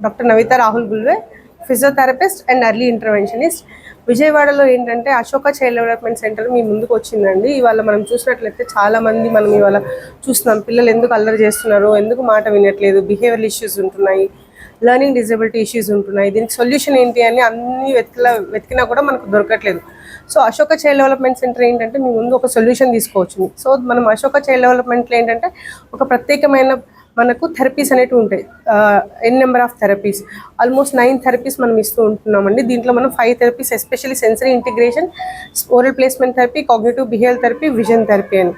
Doctor Navitha Rahul Gulve physiotherapist and early interventionist. విజయవాడలో ఏంటంటే Ashoka child development centre మీ ముందుకు వచ్చిందండి. ఇవాళ మనం చూసినట్లయితే చాలామంది మనం ఇవాళ చూస్తున్నాం. పిల్లలు ఎందుకు అల్లరి చేస్తున్నారు? ఎందుకు మాట వినట్లేదు? బిహేవియర్ ఇష్యూస్ ఉంటున్నాయి. లెర్నింగ్ డిజబిలిటీ ఇష్యూస్ ఉంటున్నాయి. దీనికి సొల్యూషన్ ఏంటి అని అన్ని వెతికిలా వెతికినా కూడా మనకు దొరకట్లేదు. So Ashoka child development centre ఏంటంటే మీ ముందు ఒక సొల్యూషన్ తీసుకోవచ్చు. సో మనం అశోక చైల్డ్ డెవలప్మెంట్లో ఏంటంటే ఒక ప్రత్యేకమైన మనకు థెరపీస్ అనేవి ఉంటాయి. N number of therapies almost nine therapies మనం ఇస్తూ ఉంటున్నామండి. దీంట్లో మనం five therapies especially sensory integration oral placement therapy cognitive behaviour therapy vision therapy అని.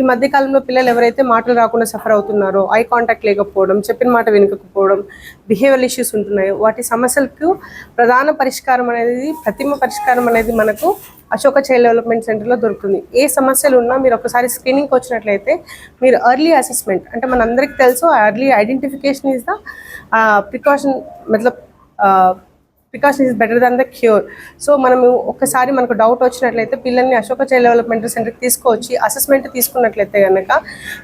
ఈ మధ్య కాలంలో పిల్లలు ఎవరైతే మాటలు రాకుండా సఫర్ అవుతున్నారో ఐ కాంటాక్ట్ లేకపోవడం చెప్పిన మాట వినకపోవడం బిహేవియర్ ఇష్యూస్ ఉంటున్నాయో వాటి సమస్యలకు ప్రధాన పరిష్కారం అనేది ప్రతిమ పరిష్కారం అనేది మనకు అశోక చైల్డ్ డెవలప్మెంట్ సెంటర్లో దొరుకుతుంది. ఏ సమస్యలు ఉన్నా మీరు ఒకసారి స్క్రీనింగ్కి వచ్చినట్లయితే మీరు ఎర్లీ అసెస్మెంట్ అంటే మనందరికీ తెలుసు early identification is the precaution మతలబ్ precaution is better than the cure so మనము ఒక్కసారి మనకు డౌట్ వచ్చినట్లయితే పిల్లల్ని అశోక చైల్డ్ డెవలప్మెంట్ సెంటర్కి తీసుకొచ్చి అసెస్మెంట్ తీసుకున్నట్లయితే కనుక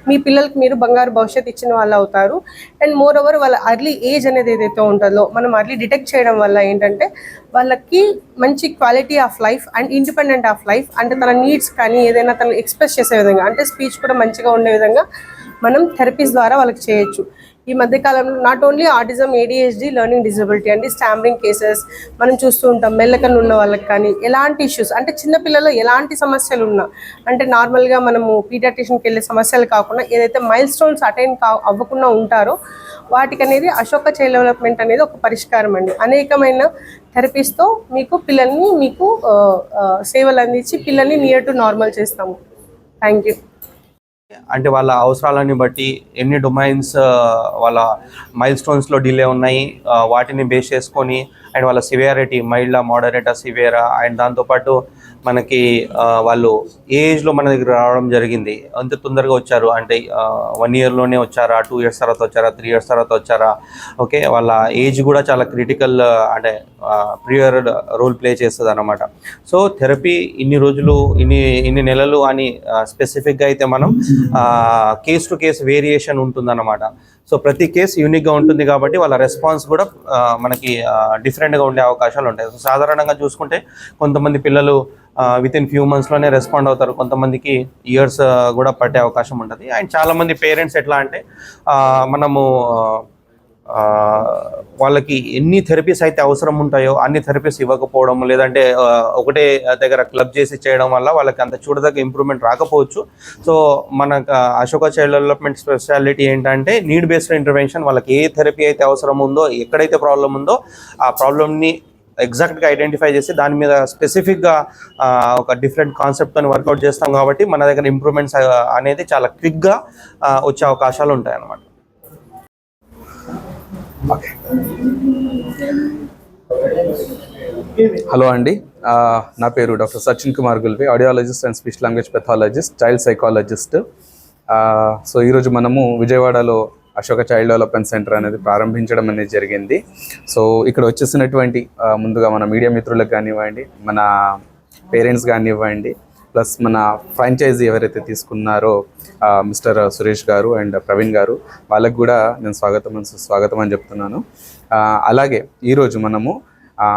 మీ పిల్లలకి మీరు బంగారు భవిష్యత్తు ఇచ్చిన వాళ్ళు అవుతారు. అండ్ మోర్ ఓవర్ వాళ్ళ అర్లీ ఏజ్ అనేది ఏదైతే ఉంటుందో మనం అర్లీ డిటెక్ట్ చేయడం వల్ల ఏంటంటే వాళ్ళకి మంచి quality of life and independent of life అంటే తన నీడ్స్ కానీ ఏదైనా తను ఎక్స్ప్రెస్ చేసే విధంగా అంటే స్పీచ్ కూడా మంచిగా ఉండే విధంగా మనం థెరపీస్ ద్వారా వాళ్ళకి చేయొచ్చు. ఈ మధ్య కాలంలో not only autism ADHD learning disability అండి స్టాంబరింగ్ కేసెస్ మనం చూస్తూ ఉంటాం. మెల్లకన్ను ఉన్న వాళ్ళకి కానీ ఎలాంటి ఇష్యూస్ అంటే చిన్నపిల్లలు ఎలాంటి సమస్యలు ఉన్నా అంటే నార్మల్గా మనము పీడియాట్రిషన్కి వెళ్ళే సమస్యలు కాకుండా ఏదైతే మైల్ స్టోన్స్ అటైన్ కా అవ్వకుండా ఉంటారో వాటికి అనేది అశోక చైల్డ్ డెవలప్మెంట్ అనేది ఒక పరిష్కారం అండి. అనేకమైన థెరపీస్తో మీకు పిల్లల్ని మీకు సేవలు అందించి పిల్లల్ని నియర్ టు నార్మల్ చేస్తాము. థ్యాంక్ యూ అంటే వాళ్ళ అవసరాలని బట్టి ఎన్ని డొమైన్స్ వాళ్ళ మైల్ స్టోన్స్లో డిలే ఉన్నాయి వాటిని బేస్ చేసుకొని అండ్ వాళ్ళ సివియారిటీ మైల్డా మోడరేటా సివియరా అండ్ దాంతోపాటు మనకి వాళ్ళు ఏజ్లో మన దగ్గర రావడం జరిగింది. అంత తొందరగా వచ్చారు. అంటే వన్ ఇయర్లోనే వచ్చారా టూ ఇయర్స్ తర్వాత వచ్చారా త్రీ ఇయర్స్ తర్వాత వచ్చారా? ఓకే వాళ్ళ ఏజ్ కూడా చాలా క్రిటికల్ అంటే ప్రియర్ రోల్ ప్లే చేస్తుంది అనమాట సో థెరపీ ఇన్ని రోజులు ఇన్ని ఇన్ని నెలలు అని స్పెసిఫిక్గా అయితే మనం కేస్ టు కేస్ వేరియేషన్ ఉంటుందన్నమాట. సో ప్రతి కేసు యూనిక్గా ఉంటుంది కాబట్టి వాళ్ళ రెస్పాన్స్ కూడా మనకి డిఫరెంట్గా ఉండే అవకాశాలు ఉంటాయి. సో సాధారణంగా చూసుకుంటే కొంతమంది పిల్లలు విత్ ఇన్ ఫ్యూ మంత్స్లోనే రెస్పాండ్ అవుతారు. కొంతమందికి ఇయర్స్ కూడా పట్టే అవకాశం ఉంటుంది. అండ్ చాలామంది పేరెంట్స్ ఎట్లా అంటే మనము వాళ్ళకి ఎన్ని థెరపీస్ అయితే అవసరం ఉంటాయో అన్ని థెరపీస్ ఇవ్వకపోవడం లేదంటే ఒకటే దగ్గర క్లబ్ చేసి చేయడం వల్ల వాళ్ళకి అంత చూడదగ్గ ఇంప్రూవ్మెంట్ రాకపోవచ్చు. సో మన అశోక చైల్డ్ డెవలప్మెంట్ స్పెషాలిటీ ఏంటంటే నీడ్ బేస్డ్ ఇంటర్వెన్షన్ వాళ్ళకి ఏ థెరపీ అయితే అవసరం ఉందో ఎక్కడైతే ప్రాబ్లం ఉందో ఆ ప్రాబ్లమ్ని ఎగ్జాక్ట్గా ఐడెంటిఫై చేసి దాని మీద స్పెసిఫిక్గా ఒక డిఫరెంట్ కాన్సెప్ట్తో వర్కౌట్ చేస్తాం కాబట్టి మన దగ్గర ఇంప్రూవ్మెంట్స్ అనేది చాలా క్విక్గా వచ్చే అవకాశాలు ఉంటాయి అన్నమాట హలో అండి. నా పేరు doctor Sachin Kumar Gulve audiologist and speech language pathologist child psychologist so ఈరోజు మనము విజయవాడలో అశోక చైల్డ్ డెవలప్మెంట్ సెంటర్ అనేది ప్రారంభించడం అనేది జరిగింది. సో ఇక్కడ వచ్చేసినటువంటి ముందుగా మన మీడియా మిత్రులకు కానివ్వండి మన పేరెంట్స్ కానివ్వండి ప్లస్ మన ఫ్రాంచైజీ ఎవరైతే తీసుకున్నారో మిస్టర్ సురేష్ గారు అండ్ ప్రవీణ్ గారు వాళ్ళకు కూడా నేను స్వాగతం అని- స్వాగతం అని చెప్తున్నాను. అలాగే ఈరోజు మనము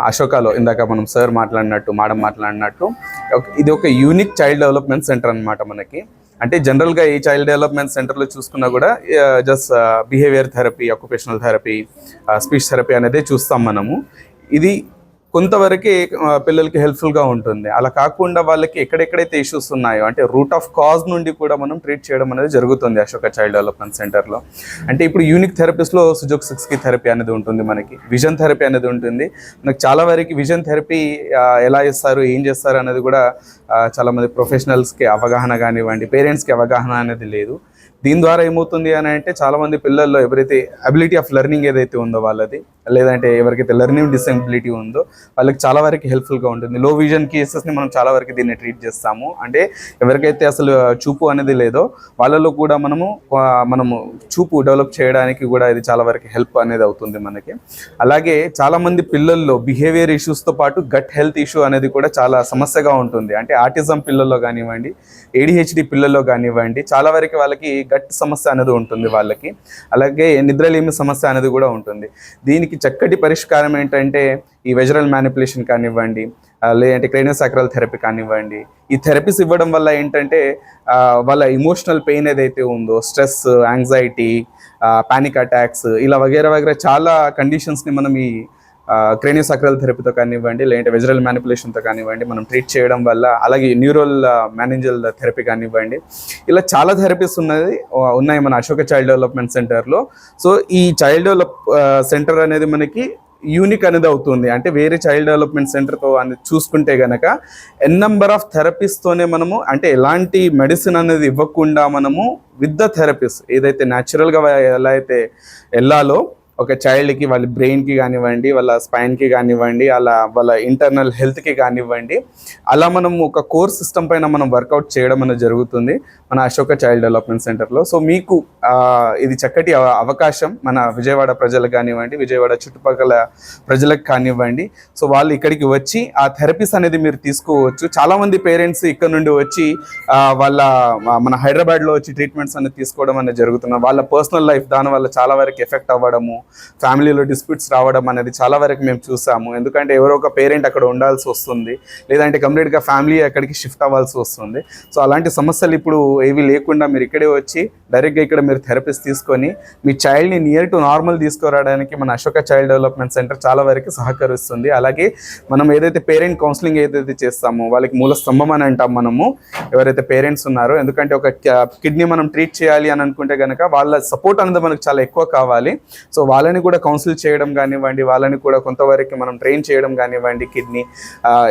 అశోకాలో ఇందాక మనం సార్ మాట్లాడినట్టు మేడం మాట్లాడినట్టు ఇది ఒక యూనిక్ చైల్డ్ డెవలప్మెంట్ సెంటర్ అన్నమాట మనకి. అంటే జనరల్గా ఈ చైల్డ్ డెవలప్మెంట్ సెంటర్లో చూసుకున్నా కూడా just behaviour therapy occupational therapy speech therapy అనేది చూస్తాం మనము. ఇది కొంతవరకే పిల్లలకి హెల్ప్ఫుల్గా ఉంటుంది. అలా కాకుండా వాళ్ళకి ఎక్కడెక్కడైతే ఇష్యూస్ ఉన్నాయో అంటే రూట్ ఆఫ్ కాజ్ నుండి కూడా మనం ట్రీట్ చేయడం అనేది జరుగుతుంది అశోక చైల్డ్ డెవలప్మెంట్ సెంటర్లో. అంటే ఇప్పుడు యూనిక్ థెరపీస్లో సుజోక్ సిక్స్కి థెరపీ అనేది ఉంటుంది మనకి. విజన్ థెరపీ అనేది ఉంటుంది. మనకు చాలా వరకు విజన్ థెరపీ ఎలా ఇస్తారు ఏం చేస్తారు అనేది కూడా చాలామంది చాలా మంది ప్రొఫెషనల్స్కి అవగాహన కానివ్వండి పేరెంట్స్కి అవగాహన అనేది లేదు. దీని ద్వారా ఏమవుతుంది అని అంటే చాలామంది పిల్లల్లో ఎవరైతే అబిలిటీ ఆఫ్ లెర్నింగ్ ఏదైతే ఉందో వాళ్ళది లేదంటే ఎవరికైతే లెర్నింగ్ డిసెబిలిటీ ఉందో వాళ్ళకి చాలా వరకు హెల్ప్ఫుల్గా ఉంటుంది. లో విజన్ కేసెస్ని మనం చాలా వరకు దీన్ని ట్రీట్ చేస్తాము. అంటే ఎవరికైతే అసలు చూపు అనేది లేదో వాళ్ళలో కూడా మనము మనము చూపు డెవలప్ చేయడానికి కూడా ఇది చాలా వరకు హెల్ప్ అనేది అవుతుంది మనకి. అలాగే చాలామంది పిల్లల్లో బిహేవియర్ ఇష్యూస్తో పాటు గట్ హెల్త్ ఇష్యూ అనేది కూడా చాలా సమస్యగా ఉంటుంది. అంటే ఆటిజం పిల్లల్లో కానివ్వండి ఏడిహెచ్డి పిల్లల్లో కానివ్వండి చాలా వరకు వాళ్ళకి గట్ సమస్య అనేది ఉంటుంది వాళ్ళకి. అలాగే నిద్రలేమి సమస్య అనేది కూడా ఉంటుంది. దీనికి చక్కటి పరిష్కారం ఏంటంటే ఈ వెజరల్ మ్యానిపులేషన్ కానివ్వండి లేదంటే క్రైనోసాక్రల్ థెరపీ కానివ్వండి ఈ థెరపీస్ ఇవ్వడం వల్ల ఏంటంటే వాళ్ళ ఇమోషనల్ పెయిన్ ఏదైతే ఉందో స్ట్రెస్ యాంగ్జైటీ పానిక్ అటాక్స్ ఇలా వగేరా వగేరా చాలా కండిషన్స్ని మనం ఈ క్రేనియోసాక్రల్ థెరపీతో కానివ్వండి లేదంటే వెజరల్ మ్యానిపులేషన్తో కానివ్వండి మనం ట్రీట్ చేయడం వల్ల అలాగే న్యూరల్ మేనేజల్ థెరపీ కానివ్వండి. ఇలా చాలా థెరపీస్ ఉన్నది ఉన్నాయి మన అశోక చైల్డ్ డెవలప్మెంట్ సెంటర్లో. సో ఈ చైల్డ్ డెవలప్ సెంటర్ అనేది మనకి యూనిక్ అనేది అవుతుంది. అంటే వేరే చైల్డ్ డెవలప్మెంట్ సెంటర్తో అని చూసుకుంటే కనుక ఎన్ నెంబర్ ఆఫ్ థెరపీస్తోనే మనము అంటే ఎలాంటి మెడిసిన్ అనేది ఇవ్వకుండా మనము విత్ ద థెరపీస్ ఏదైతే న్యాచురల్గా ఎలా అయితే వెళ్ళాలో ఒక చైల్డ్కి వాళ్ళ బ్రెయిన్కి కానివ్వండి వాళ్ళ స్పైన్కి కానివ్వండి అలా వాళ్ళ ఇంటర్నల్ హెల్త్కి కానివ్వండి అలా మనం ఒక కోర్స్ సిస్టమ్ పైన మనం వర్కౌట్ చేయడం అనేది జరుగుతుంది మన అశోక చైల్డ్ డెవలప్మెంట్ సెంటర్లో సో మీకు ఇది చక్కటి అవ- అవకాశం మన విజయవాడ ప్రజలకు కానివ్వండి విజయవాడ చుట్టుపక్కల ప్రజలకు కానివ్వండి. సో వాళ్ళు ఇక్కడికి వచ్చి ఆ థెరపీస్ అనేది మీరు తీసుకోవచ్చు. చాలామంది పేరెంట్స్ ఇక్కడ నుండి వచ్చి వాళ్ళ మన హైదరాబాద్లో వచ్చి ట్రీట్మెంట్స్ అనేది తీసుకోవడం అనేది జరుగుతుంది వాళ్ళ పర్సనల్ లైఫ్ దానివల్ల చాలా వరకు ఎఫెక్ట్ అవ్వడము ఫ్యామిలీలో డిస్ప్యూట్స్ రావడం అనేది చాలా వరకు మేము చూసాము. ఎందుకంటే ఎవరో ఒక పేరెంట్ అక్కడ ఉండాల్సి వస్తుంది. లేదంటే కంప్లీట్గా ఫ్యామిలీ అక్కడికి షిఫ్ట్ అవ్వాల్సి వస్తుంది. సో అలాంటి సమస్యలు ఇప్పుడు ఏవి లేకుండా మీరు ఇక్కడే వచ్చి డైరెక్ట్గా ఇక్కడ మీరు థెరపిస్ట్ తీసుకొని మీ చైల్డ్ని నియర్ టు నార్మల్ తీసుకురావడానికి మన అశోక చైల్డ్ డెవలప్మెంట్ సెంటర్ చాలా వరకు సహకరిస్తుంది. అలాగే మనం ఏదైతే పేరెంట్ కౌన్సిలింగ్ ఏదైతే చేస్తామో వాళ్ళకి మూల స్తంభం అని అంటాం మనము ఎవరైతే పేరెంట్స్ ఉన్నారో ఎందుకంటే ఒక కిడ్నీ మనం ట్రీట్ చేయాలి అని అనుకుంటే కనుక వాళ్ళ సపోర్ట్ అనేది మనకు చాలా ఎక్కువ కావాలి. సో వాళ్ళని కూడా కౌన్సిల్ చేయడం కానివ్వండి వాళ్ళని కూడా కొంతవరకు మనం ట్రైన్ చేయడం కానివ్వండి కిడ్నీ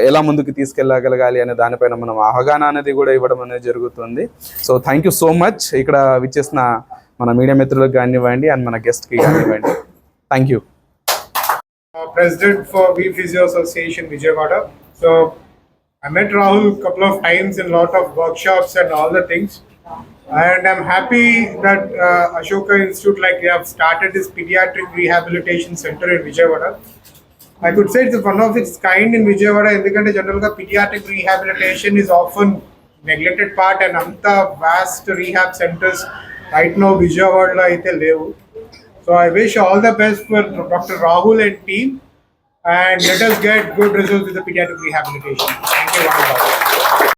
ఎలా ముందుకు తీసుకెళ్ళగలగాలి అనే దానిపైన మనం అవగాహన అనేది కూడా ఇవ్వడం అనేది జరుగుతుంది. So thank you so much. ఇక్కడ విచ్చేసిన మన మీడియా మిత్రులకు కానివ్వండి అండ్ మన గెస్ట్కి కానివ్వండి thank you uh, president for We Physio Association Vijayawada. So I met Rahul a couple of times in lot of workshops and all the things. And I'm happy that uh, Ashoka Institute, like they have started this pediatric rehabilitation center in Vijayawada. I could say it's one of its kind in Vijayawada ఎందుకంటే జనరల్గా pediatric rehabilitation is often neglected part and అంత vast rehab centers right now విజయవాడలో అయితే లేవు So I wish all the best for Dr. Rahul and team and let us get good results with the pediatric rehabilitation. Thank you. Rahul.